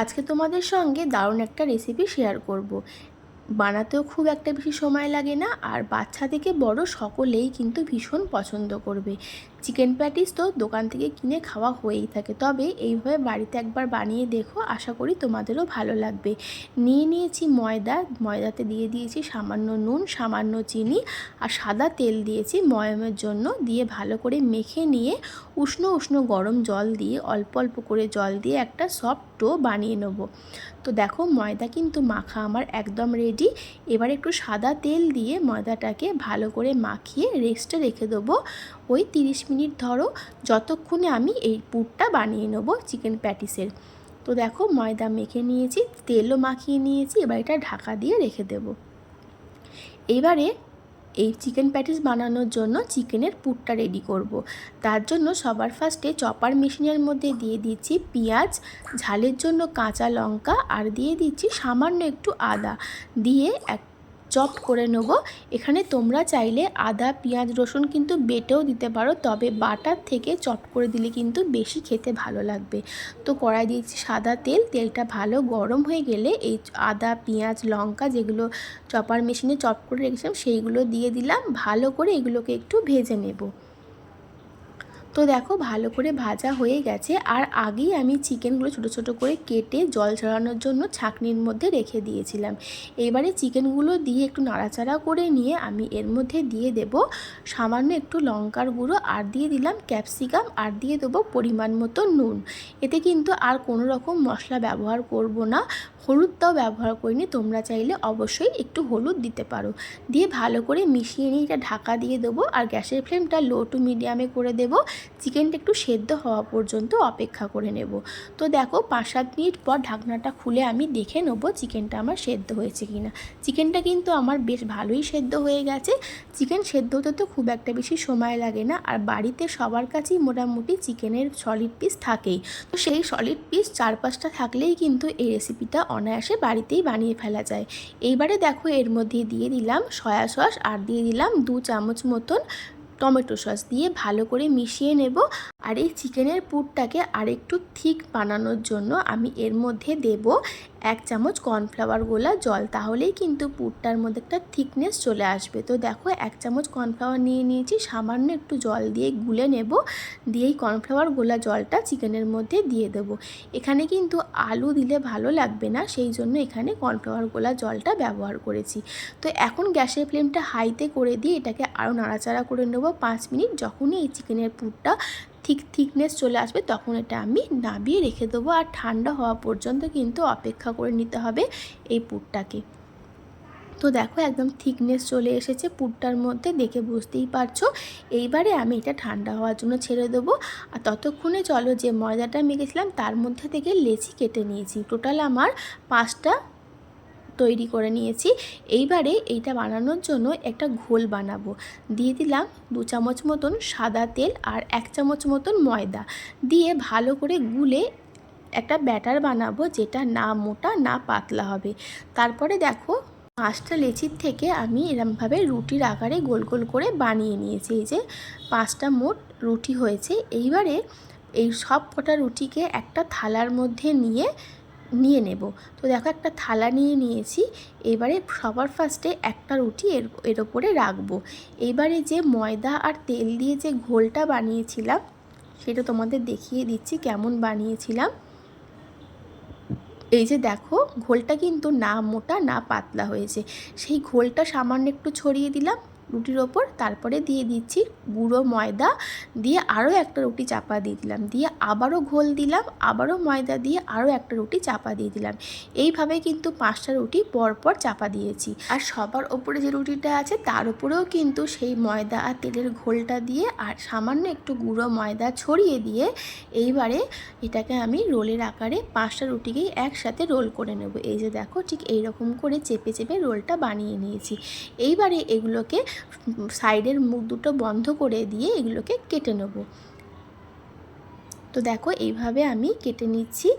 আজকে তোমাদের সঙ্গে দারুণ একটা রেসিপি শেয়ার করব। বানাতেও খুব একটা বেশি সময় লাগে না, আর বাচ্চা থেকে বড় সকলেই কিন্তু ভীষণ পছন্দ করবে চিকেন প্যাটিস তো দোকান থেকে কিনে খাওয়া হয়েই থাকে। তবে এইভাবে বাড়িতে একবার বানিয়ে দেখো, আশা করি তোমাদেরও ভালো লাগবে। নিয়ে নিয়েছি ময়দা, ময়দাতে দিয়ে দিয়েছি সামান্য নুন, সামান্য চিনি আর সাদা তেল দিয়েছি ময়মের জন্য। দিয়ে ভালো করে মেখে নিয়ে উষ্ণ উষ্ণ গরম জল দিয়ে, অল্প অল্প করে জল দিয়ে একটা সফট ডো বানিয়ে নেব। তো দেখো ময়দা কিন্তু মাখা আমার একদম রেডি এবার একটু সাদা তেল দিয়ে ময়দাটাকে ভালো করে মাখিয়ে রেস্টে রেখে দেবো। ওই তিরিশ মিনিট ধরো, যতক্ষণে আমি এই পুরটা বানিয়ে নেব চিকেন প্যাটিসের। তো দেখো ময়দা মেখে নিয়েছি, তেলও মাখিয়ে নিয়েছি, এবার এটা ঢাকা দিয়ে রেখে দেব। এবারে এই চিকেন প্যাটিস বানানোর জন্য চিকেনের পুরটা রেডি করব। তার জন্য সবার ফার্স্টে চপার মেশিনের মধ্যে দিয়ে দিচ্ছি পেঁয়াজ, ঝালের জন্য কাঁচা লঙ্কা, আর দিয়ে দিচ্ছি সামান্য একটু আদা। দিয়ে এক চপ করে নেব। এখানে তোমরা চাইলে আদা, পেঁয়াজ, রসুন কিন্তু বেটেও দিতে পারো, তবে বাটার থেকে চপ করে দিলে কিন্তু বেশি খেতে ভালো লাগবে। তো কড়াই দিয়েছি সাদা তেল, তেলটা ভালো গরম হয়ে গেলে এই আদা, পেঁয়াজ, লঙ্কা যেগুলো চপার মেশিনে চপ করে রেখেছিলাম, সেইগুলো দিয়ে দিলাম। ভালো করে এগুলোকে একটু ভেজে নেব। তো দেখো ভালো করে ভাজা হয়ে গেছে। আর আগেই আমি চিকেনগুলো ছোটো ছোটো করে কেটে জল ছড়ানোর জন্য ছাঁকনির মধ্যে রেখে দিয়েছিলাম। এবারে চিকেনগুলো দিয়ে একটু নাড়াচাড়া করে নিয়ে আমি এর মধ্যে দিয়ে দেব সামান্য একটু লঙ্কার গুঁড়ো আর দিয়ে দিলাম ক্যাপসিকাম আর দিয়ে দেবো পরিমাণ মতো নুন। এতে কিন্তু আর কোনো রকম মশলা ব্যবহার করব না। হলুদটাও ব্যবহার করিনি, তোমরা চাইলে অবশ্যই একটু হলুদ দিতে পারো। দিয়ে ভালো করে মিশিয়ে নিয়ে এটা ঢাকা দিয়ে দেবো আর গ্যাসের ফ্লেমটা লো টু মিডিয়ামে করে দেবো। চিকেনটা একটু সেদ্ধ হওয়া পর্যন্ত অপেক্ষা করে নেব। তো দেখো, পাঁচ সাত মিনিট পর ঢাকনাটা খুলে আমি দেখে নেব চিকেনটা আমার সেদ্ধ হয়েছে কি না চিকেনটা কিন্তু আমার বেশ ভালোই সেদ্ধ হয়ে গেছে। চিকেন সেদ্ধ হতে তো খুব একটা বেশি সময় লাগে না, আর বাড়িতে সবার কাছেই মোটামুটি চিকেনের সলিড পিস থাকেই। তো সেই সলিড পিস চার পাঁচটা থাকলেই কিন্তু এই রেসিপিটা অনায়াসে বাড়িতেই বানিয়ে ফেলা যায়। এইবারে দেখো, এর মধ্যে দিয়ে দিলাম সয়া সস, আর দিয়ে দিলাম দু চামচ মতন টমেটো সস দিয়ে ভালো করে মিশিয়ে নেব আর এই চিকেনের পুরটাকে আরেকটু থিক বানানোর জন্য আমি এর মধ্যে দেব এক চামচ কর্নফ্লাওয়ার গোলা জল। তাহলেই কিন্তু পুরটার মধ্যে একটা থিকনেস চলে আসবে। তো দেখো, এক চামচ কর্নফ্লাওয়ার নিয়ে নিয়েছি, সামান্য একটু জল দিয়ে গুলে নেব। দিয়েই কর্নফ্লাওয়ার গোলা জলটা চিকেনের মধ্যে দিয়ে দেব। এখানে কিন্তু আলু দিলে ভালো লাগবে না, সেই জন্য এখানে কর্নফ্লাওয়ার গোলা জলটা ব্যবহার করেছি। তো এখন গ্যাসের ফ্লেমটা হাইতে করে দিয়ে এটাকে আরও নাড়াচাড়া করে নেব পাঁচ মিনিট। যখনই এই চিকেনের পুরটা ঠিক থিকনেস চলে আসবে, তখন এটা আমি নাবিয়ে রেখে দেবো আর ঠান্ডা হওয়া পর্যন্ত কিন্তু অপেক্ষা করে নিতে হবে এই পুরটাকে। তো দেখো একদম থিকনেস চলে এসেছে পুরটার মধ্যে, দেখে বুঝতেই পারছ। এইবারে আমি এটা ঠান্ডা হওয়ার জন্য ছেড়ে দেবো। আর ততক্ষণে চলো যে ময়দাটা মেখেছিলাম, তার মধ্যে থেকে লেচি কেটে নিয়েছি। টোটাল আমার পাঁচটা তৈরি করে নিয়েছি। এইবারে এইটা বানানোর জন্য একটা ঘোল বানাবো। দিয়ে দিলাম দু চামচ মতন সাদা তেল আর এক চামচ মতন ময়দা। দিয়ে ভালো করে গুলে একটা ব্যাটার বানাবো যেটা না মোটা, না পাতলা হবে। তারপরে দেখো পাঁচটা লেচির থেকে আমি এরমভাবে রুটির আকারে গোল গোল করে বানিয়ে নিয়েছি। এই যে পাঁচটা মোট রুটি হয়েছে। এইবারে এই সব কটা রুটিকে একটা থালার মধ্যে নিয়ে নিয়ে নেব। তো দেখো একটা থালা নিয়ে নিয়েছি, এবারে সবার ফার্স্টে একটা রুটি এর এর ওপরে রাখব। এবারে যে ময়দা আর তেল দিয়ে যে ঘোলটা বানিয়েছিলাম, সেটা তোমাদের দেখিয়ে দিচ্ছি কেমন বানিয়েছিলাম। এই যে দেখো, ঘোলটা কিন্তু না মোটা না পাতলা হয়েছে। সেই ঘোলটা সামান্য একটু ছড়িয়ে দিলাম রুটির ওপর, তারপরে দিয়ে দিচ্ছি গুঁড়ো ময়দা, দিয়ে আরও একটা রুটি চাপা দিয়ে দিলাম। দিয়ে আবারও ঘোল দিলাম, আবারও ময়দা দিয়ে আরও একটা রুটি চাপা দিয়ে দিলাম। এইভাবে কিন্তু পাঁচটা রুটি পরপর চাপা দিয়েছি। আর সবার ওপরে যে রুটিটা আছে, তার উপরেও কিন্তু সেই ময়দা আর তেলের ঘোলটা দিয়ে আর সামান্য একটু গুঁড়ো ময়দা ছড়িয়ে দিয়ে এইবারে এটাকে আমি রোলের আকারে পাঁচটা রুটিকেই একসাথে রোল করে নেব। এই যে দেখো, ঠিক এইরকম করে চেপে চেপে রোলটা বানিয়ে নিয়েছি। এইবারে এগুলোকে সাইডের মুখ দুটো বন্ধ করে দিয়ে এগুলোকে কেটে নেব। তো দেখো, এইভাবে আমি কেটে নিচ্ছি।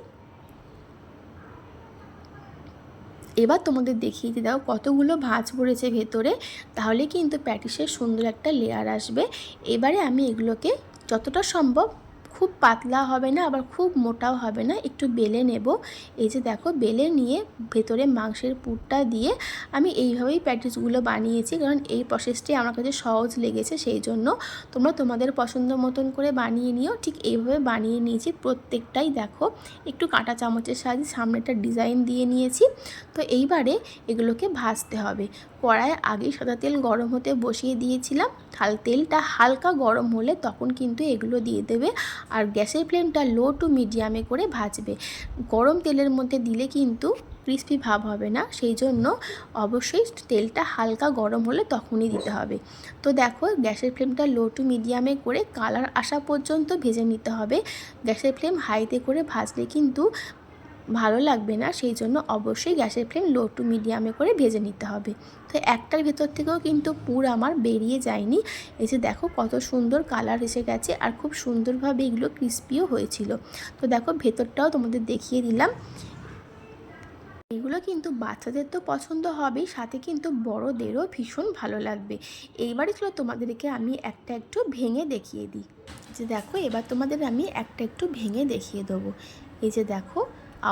এবার তোমাদের দেখিয়ে দিয়ে দাও কতগুলো ভাঁজ পড়েছে ভেতরে। তাহলে কিন্তু প্যাটিসের সুন্দর একটা লেয়ার আসবে। এবারে আমি এগুলোকে যতটা সম্ভব খুব পাতলা হবে না, আবার খুব মোটাও হবে না। একটু বেলে নেব। এই যে দেখো, বেলে নিয়ে ভেতরে মাংসের পুরটা দিয়ে আমি এইভাবেই প্যাটিসগুলো বানিয়েছি, কারণ এই প্রসেসটি আমার কাছে সহজ লেগেছে সেই জন্য। তোমরা তোমাদের পছন্দ মতন করে বানিয়ে নিও। ঠিক এইভাবে বানিয়ে নিয়েছি প্রত্যেকটাই দেখো। একটু কাঁটা চামচের সাহায্যে সামনেটা ডিজাইন দিয়ে নিয়েছি। তো এইবারে এগুলোকে ভাজতে হবে। কড়ায় আগেই সাদা তেল গরম হতে বসিয়ে দিয়েছিলাম। থাল তেলটা হালকা গরম হলে তখন কিন্তু এগুলো দিয়ে দেবে আর গ্যাসের ফ্লেমটা লো টু মিডিয়ামে করে ভাজবে। গরম তেলের মধ্যে দিলে কিন্তু ক্রিস্পি ভাব হবে না, সেই জন্য অবশ্যই তেলটা হালকা গরম হলে তখনই দিতে হবে। তো দেখো গ্যাসের ফ্লেমটা লো টু মিডিয়ামে করে কালার আসা পর্যন্ত ভেজে নিতে হবে। গ্যাসের ফ্লেম হাইতে করে ভাজলে কিন্তু ভালো লাগবে না, সেই জন্য অবশ্যই গ্যাসের ফ্লেম লো টু মিডিয়ামে করে ভেজে নিতে হবে। তো একটার ভেতর থেকেও কিন্তু পুর আমার বেরিয়ে যায়নি। এই যে দেখো কত সুন্দর কালার এসে গেছে আর খুব সুন্দরভাবে এগুলো ক্রিস্পিও হয়েছিল। তো দেখো ভেতরটাও তোমাদের দেখিয়ে দিলাম। এগুলো কিন্তু বাচ্চাদের তো পছন্দ হবেই সাথে কিন্তু বড়দেরও ভীষণ ভালো লাগবে। এইবারে ছিল তোমাদেরকে আমি একটা একটু ভেঙে দেখিয়ে দিই। যে দেখো, এবার তোমাদের আমি একটা একটু ভেঙে দেখিয়ে দেবো। এই যে দেখো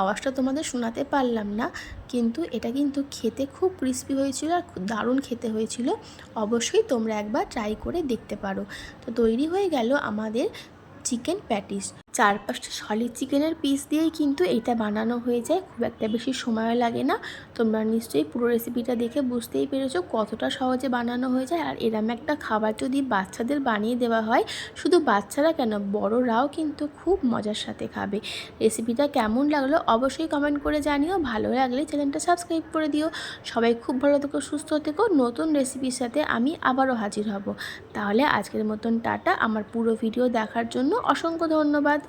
আওয়াজটা তোমাদের শোনাতে পারলাম না, কিন্তু এটা কিন্তু খেতে খুব ক্রিস্পি হয়েছিল আর খুব দারুণ খেতে হয়েছিল। অবশ্যই তোমরা একবার ট্রাই করে দেখতে পারো। তো তৈরি হয়ে গেল আমাদের চিকেন প্যাটিস চার পাঁচটা সলিড চিকেনের পিস দিয়েই কিন্তু এটা বানানো হয়ে যায়। খুব একটা বেশি সময়ও লাগে না। তোমরা নিশ্চয়ই পুরো রেসিপিটা দেখে বুঝতেই পেরেছ কতটা সহজে বানানো হয়ে যায়। আর এরম একটা খাবার যদি বাচ্চাদের বানিয়ে দেওয়া হয়, শুধু বাচ্চারা কেন, বড়রাও কিন্তু খুব মজার সাথে খাবে। রেসিপিটা কেমন লাগল অবশ্যই কমেন্ট করে জানিও। ভালো লাগলে চ্যানেলটা সাবস্ক্রাইব করে দিও। সবাই খুব ভালো থেকো, সুস্থ থেকো। নতুন রেসিপির সাথে আমি আবারও হাজির হব। তাহলে আজকের মতন টাটা। আমার পুরো ভিডিও দেখার জন্য অসংখ্য ধন্যবাদ।